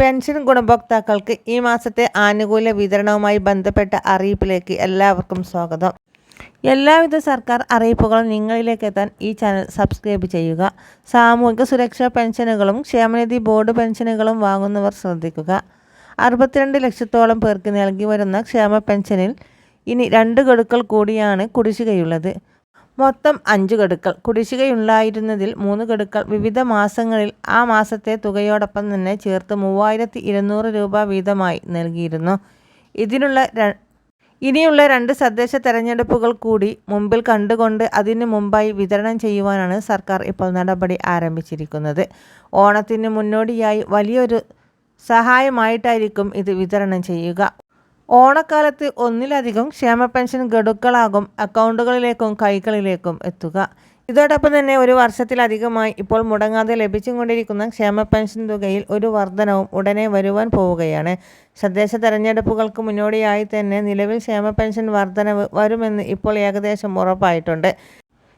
Pension ഗുണഭോക്താക്കൾക്ക് ഈ മാസത്തെ ആനുകൂല്യ വിതരണവുമായി ബന്ധപ്പെട്ട അറിയിപ്പിലേക്ക് എല്ലാവർക്കും സ്വാഗതം. എല്ലാവിധ സർക്കാർ അറിയിപ്പുകളും നിങ്ങളിലേക്ക് എത്താൻ ഈ ചാനൽ സബ്സ്ക്രൈബ് ചെയ്യുക. സാമൂഹിക സുരക്ഷാ പെൻഷനുകളും ക്ഷേമനിധി ബോർഡ് പെൻഷനുകളും വാങ്ങുന്നവർ ശ്രദ്ധിക്കുക. അറുപത്തിരണ്ട് ലക്ഷത്തോളം പേർക്ക് നൽകി വരുന്ന ക്ഷേമ പെൻഷനിൽ ഇനി രണ്ട് ഗഡുക്കൾ കൂടിയാണ് കുടിശ്ശികയുള്ളത്. മൊത്തം അഞ്ച് ഗഡുക്കൾ. കുടിശ്ശികയുണ്ടായിരുന്നതിൽ മൂന്ന് ഗഡുക്കൾ. വിവിധ മാസങ്ങളിൽ ആ മാസത്തെ തുകയോടൊപ്പം തന്നെ ചേർത്ത് മൂവായിരത്തി ഇരുന്നൂറ് രൂപ വീതമായി നൽകിയിരുന്നു. ഇതിനുള്ള ഇനിയുള്ള രണ്ട് തദ്ദേശ തെരഞ്ഞെടുപ്പുകൾ കൂടി മുമ്പിൽ കണ്ടുകൊണ്ട് അതിന് മുമ്പായി വിതരണം ചെയ്യുവാനാണ് സർക്കാർ ഇപ്പോൾ നടപടി ആരംഭിച്ചിരിക്കുന്നത്. ഓണത്തിന് മുന്നോടിയായി വലിയൊരു സഹായമായിട്ടായിരിക്കും ഇത് വിതരണം ചെയ്യുക. ഓണക്കാലത്ത് ഒന്നിലധികം ക്ഷേമ പെൻഷൻ ഗഡുക്കളാകും അക്കൗണ്ടുകളിലേക്കും കൈകളിലേക്കും എത്തുക. ഇതോടൊപ്പം തന്നെ ഒരു വർഷത്തിലധികമായി ഇപ്പോൾ മുടങ്ങാതെ ലഭിച്ചുകൊണ്ടിരിക്കുന്ന ക്ഷേമ പെൻഷൻ തുകയിൽ ഒരു വർധനവും ഉടനെ വരുവാൻ പോവുകയാണ്. തദ്ദേശ തെരഞ്ഞെടുപ്പുകൾക്ക് മുന്നോടിയായി തന്നെ നിലവിൽ ക്ഷേമ പെൻഷൻ വർധനവ് വരുമെന്ന് ഇപ്പോൾ ഏകദേശം ഉറപ്പായിട്ടുണ്ട്.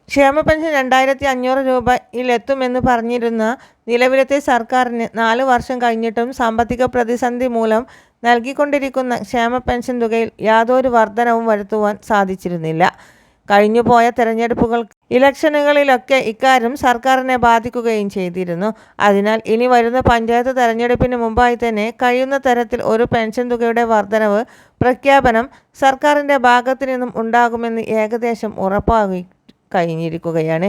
ക്ഷേമ പെൻഷൻ രണ്ടായിരത്തി അഞ്ഞൂറ് രൂപയിലെത്തുമെന്ന് പറഞ്ഞിരുന്ന നിലവിലത്തെ സർക്കാരിന് നാല് വർഷം കഴിഞ്ഞിട്ടും സാമ്പത്തിക പ്രതിസന്ധി മൂലം നൽകിക്കൊണ്ടിരിക്കുന്ന ക്ഷേമ പെൻഷൻ തുകയിൽ യാതൊരു വർധനവും വരുത്തുവാൻ സാധിച്ചിരുന്നില്ല. കഴിഞ്ഞുപോയ തെരഞ്ഞെടുപ്പുകൾ ഇലക്ഷനുകളിലൊക്കെ ഇക്കാര്യം സർക്കാരിനെ ബാധിക്കുകയും ചെയ്തിരുന്നു. അതിനാൽ ഇനി വരുന്ന പഞ്ചായത്ത് തെരഞ്ഞെടുപ്പിന് മുമ്പായി തന്നെ കഴിയുന്ന തരത്തിൽ ഒരു പെൻഷൻ തുകയുടെ വർധനവ് പ്രഖ്യാപനം സർക്കാരിന്റെ ഭാഗത്തു നിന്നും ഉണ്ടാകുമെന്ന് ഏകദേശം ഉറപ്പാക്കി കഴിഞ്ഞിരിക്കുകയാണ്.